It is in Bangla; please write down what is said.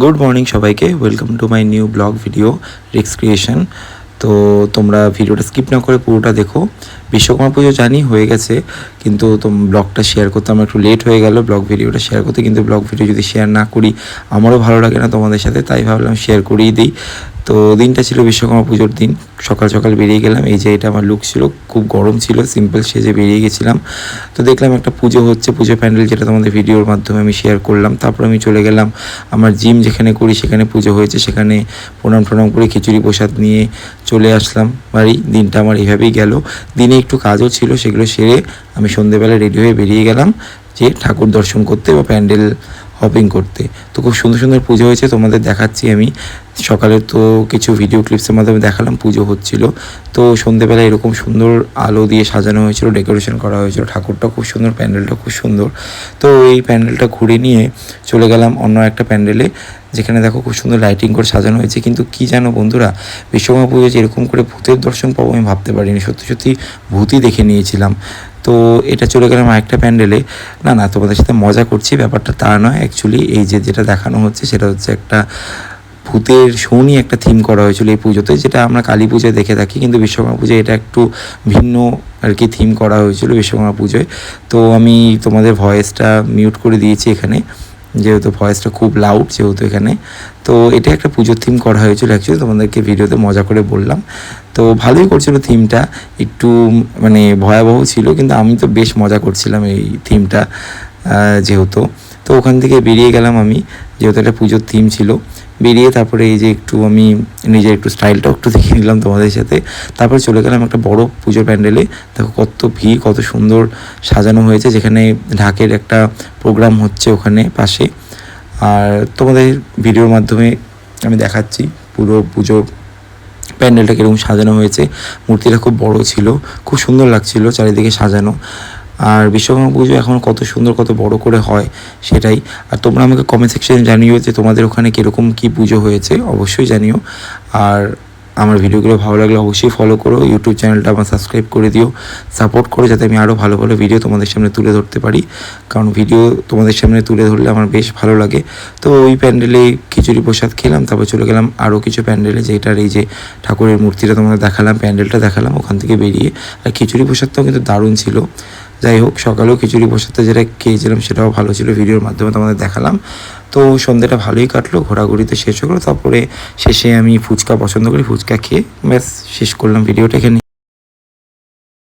গুড মর্নিং সবাইকে welcome to my new blog video Rick's creation তো তোমরা ভিডিওটা স্কিপ না করে পুরোটা দেখো। বিশ্বকর্মা পুজো জানি হয়ে গেছে, কিন্তু তোম ব্লগটা শেয়ার করতে আমার একটু লেট হয়ে গেল। ব্লগ ভিডিওটা শেয়ার করতে, কিন্তু ব্লগ ভিডিও যদি শেয়ার না করি, আমারও ভালো লাগে না তোমাদের সাথে, তাই ভাবলাম শেয়ার করেই দিই। তো দিনটা ছিল বিশ্বকর্মা পুজোর দিন। সকাল সকাল বেরিয়ে গেলাম। এই যে এটা আমার লুক ছিল, খুব গরম ছিল সিম্পল সেজে বেরিয়ে গেছিলাম। তো দেখলাম একটা পুজো হচ্ছে, পুজো প্যান্ডেল যেটা তোমাদের ভিডিওর মাধ্যমে আমি শেয়ার করলাম। তারপর আমি চলে গেলাম আমার জিম যেখানে করি, সেখানে পুজো হয়েছে। সেখানে প্রণাম প্রণাম করে খিচুড়ি প্রসাদ নিয়ে চলে আসলাম বাড়ি। দিনটা আমার এইভাবেই গেল। দিনে একটু কাজও ছিল, সেগুলো সেরে আমি সন্ধেবেলা রেডি হয়ে বেরিয়ে গেলাম যে ঠাকুর দর্শন করতে বা প্যান্ডেল হপিং করতে। তো খুব সুন্দর সুন্দর পুজো হয়েছে, তোমাদের দেখাচ্ছি আমি। সকালে তো কিছু ভিডিও ক্লিপসের মাধ্যমে দেখালাম, পুজো হচ্ছিল। তো সন্ধেবেলা এরকম সুন্দর আলো দিয়ে সাজানো হয়েছিল ডেকোরেশন করা হয়েছিল। ঠাকুরটা খুব সুন্দর, প্যান্ডেলটা খুব সুন্দর। তো এই প্যান্ডেলটা ঘুরে নিয়ে চলে গেলাম অন্য একটা প্যান্ডেলে, যেখানে দেখো খুব সুন্দর লাইটিং করে সাজানো হয়েছে। কিন্তু কি জানো বন্ধুরা বিশ্বকর্মা পুজো যে এরকম করে ভূতের দর্শন পাবো আমি ভাবতে পারিনি। সত্যি সত্যি ভূতই দেখে নিয়েছিলাম। তো এটা চলে গেলাম আরেকটা প্যান্ডেলে। না না, তোমাদের সাথে মজা করছি, ব্যাপারটা তা নয়। অ্যাকচুয়ালি এই যে যেটা দেখানো হচ্ছে, সেটা হচ্ছে একটা ভূতের শনি একটা থিম করা হয়েছিল এই পুজোতে, যেটা আমরা কালী পুজোয় দেখে থাকি, কিন্তু বিশ্বকর্মা পুজোয় এটা একটু ভিন্ন আর কি থিম করা হয়েছিল বিশ্বকর্মা পুজোয়। তো আমি তোমাদের ভয়েসটা মিউট করে দিয়েছি এখানে। যেহেতু ভয়েসটা খুব লাউড যেহেতু এখানে। তো এটা একটা পুজোর থিম করা হয়েছিল অ্যাকচুয়ালি তোমাদেরকে ভিডিওতে মজা করে বললাম। তো ভালোই করছিল থিমটা একটু মানে ভয়াবহ ছিল, কিন্তু আমি তো বেশ মজা করছিলাম এই থিমটা যেহেতু। তো ওখান থেকে বেরিয়ে গেলাম আমি, যেহেতু একটা পুজোর থিম ছিল। বেরিয়ে তারপরে এই যে একটু আমি নিজের একটু স্টাইলটাও একটু দেখে নিলাম তোমাদের সাথে। তারপরে চলে গেলাম একটা বড় পুজোর প্যান্ডেলে। দেখো কত ভিড়, কত সুন্দর সাজানো হয়েছে, যেখানে ঢাকের একটা প্রোগ্রাম হচ্ছে ওখানে পাশে। আর তোমাদের ভিডিওর মাধ্যমে আমি দেখাচ্ছি পুরো পুজো প্যান্ডেলটা কীরকম সাজানো হয়েছে। মূর্তিটা খুব বড় ছিল, খুব সুন্দর লাগছিল চারিদিকে সাজানো। আর বিশ্বকর্মা পুজো এখন কত সুন্দর, কত বড় করে হয় সেটাই। আর তোমরা আমাকে কমেন্ট সেকশনে জানিও যে তোমাদের ওখানে কীরকম কী পুজো হয়েছে, অবশ্যই জানিও। আর আমার ভিডিওগুলো ভালো লাগলে অবশ্যই ফলো করো ইউটিউব চ্যানেলটা আমার সাবস্ক্রাইব করে দিও সাপোর্ট করো যাতে আমি আরও ভালো ভালো ভিডিও তোমাদের সামনে তুলে ধরতে পারি। কারণ ভিডিও তোমাদের সামনে তুলে ধরলে আমার বেশ ভালো লাগে। তো ওই প্যান্ডেলে খিচুড়ি প্রসাদ খেলাম, তারপর চলে গেলাম আরও কিছু প্যান্ডেলে যেটার এই যে ঠাকুরের মূর্তিটা তোমাদের দেখালাম, প্যান্ডেলটা দেখালাম, ওখান থেকে বেরিয়ে। আর খিচুড়ি প্রসাদটাও কিন্তু দারুণ ছিল। যাই হোক, সকালেও খিচুড়ি প্রসাদটা যেটা খেয়েছিলাম সেটাও ভালো ছিল, ভিডিওর মাধ্যমে তোমাদের দেখালাম। তো সন্ধ্যেটা ভালোই কাটলো ঘোরাঘুরিতে শেষ হলো তারপরে শেষে আমি ফুচকা পছন্দ করি, ফুচকা খেয়ে ব্যাস শেষ করলাম ভিডিওটা এখানে।